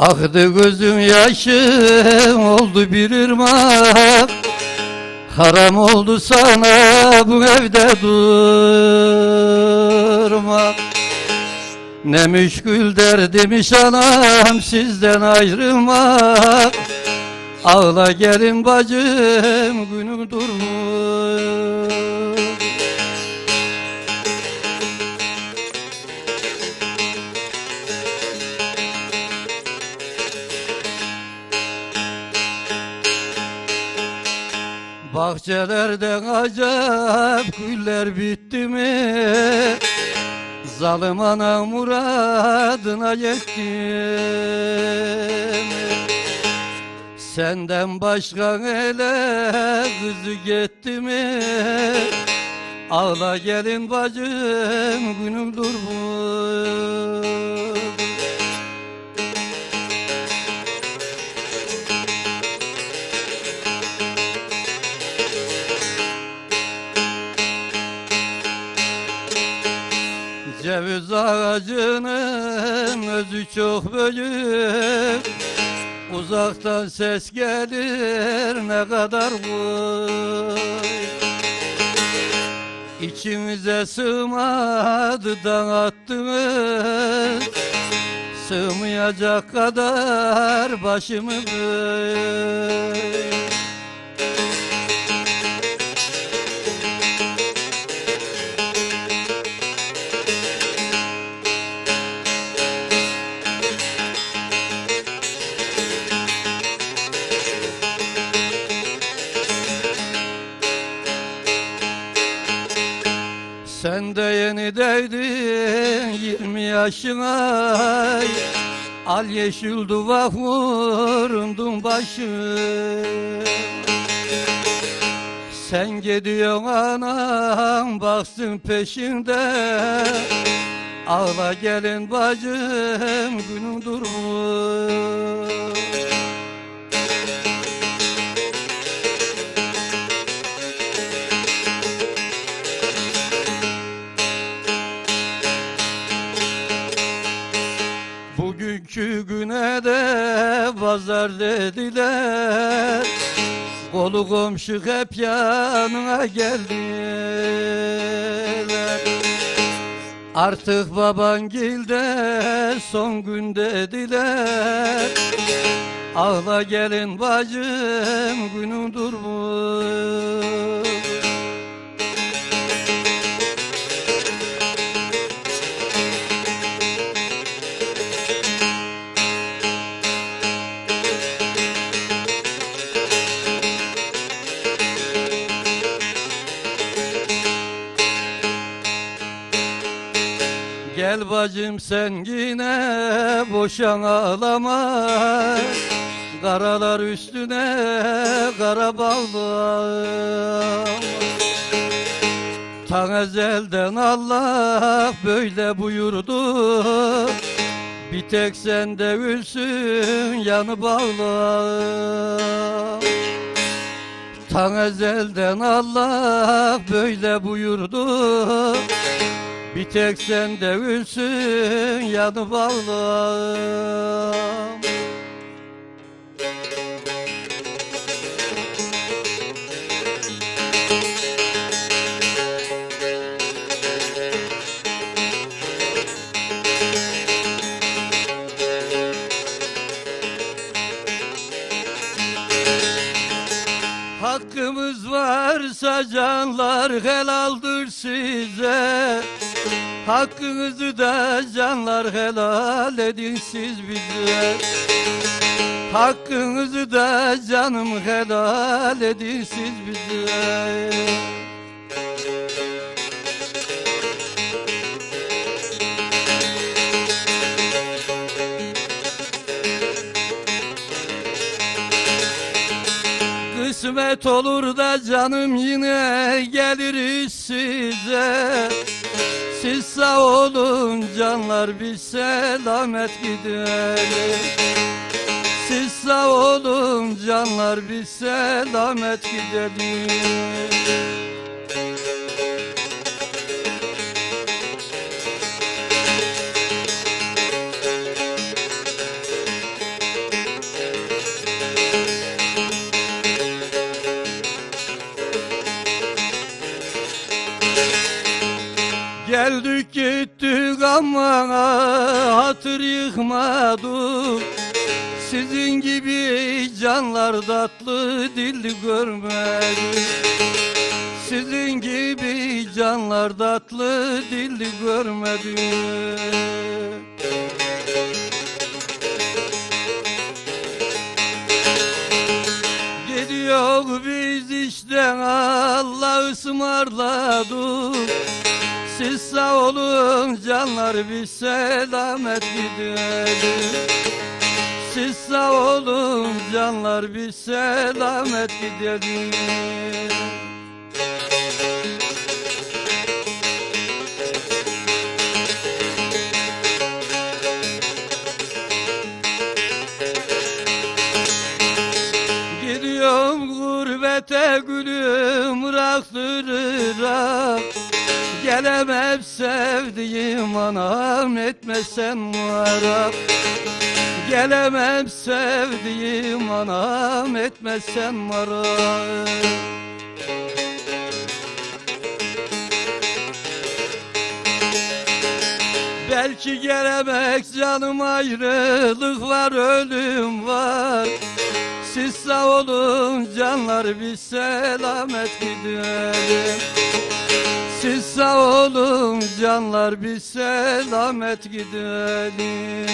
Aktı gözüm yaşım oldu bir ırmak Haram oldu sana bu evde durmak Ne müşkül derdimiş anam sizden ayrılmak Ağla gelin bacım günüm durmuş Bahçelerden acayip güller bitti mi? Zalim ana muradına yetti mi? Senden başka ele kızı gitti mi? Ağla gelin bacım günüm durmuş Ceviz ağacının özü çok büyük Uzaktan ses gelir ne kadar boy İçimize sığmadı dağıttınız Sığmayacak kadar başımı büyük Sen de yeni değdin yirmi yaşına. Al yeşil duvak vurundun başım Sen gidiyorsun anam baksın peşinde. Ağla gelin bacım günün durmuş dediler. Kolu komşu hep yanına geldiler. Artık baban gilde son gün dediler. Ağla gelin bacım günün durmuş Gel bacım sen yine boşan ağlama. Karalar üstüne kara bağlama Tan ezelden Allah böyle buyurdu. Bir tek sende ülsün yanı bağla Tan ezelden Allah böyle buyurdu bir tek sen de ülsün yanı bağlam. Hakkımız varsa canlar helaldir size Hakkınızı da canlar helal edin siz bize. Hakkınızı da canım helal edin siz bize Kısmet olur da canım yine geliriz size. Siz sağ olun canlar bir selamet gidelim Siz sağ olun canlar bir selamet gidelim hatır yıkmadık Sizin gibi canlar tatlı dilli görmedik Sizin gibi canlar tatlı dilli görmedik Gidiyor biz işten Allah ısmarladı Siz sağ olun canlar bir selamet gidelim Siz sağ olun canlar bir selamet gidelim Gelemem sevdiğim anam etmesen muharap Gelemem sevdiğim anam etmesen muharap Belki gelemek canım ayrılık var ölüm var. Siz sağ olun canlar bir selamet gidelim Siz sağ olun canlar bir selamet gidelim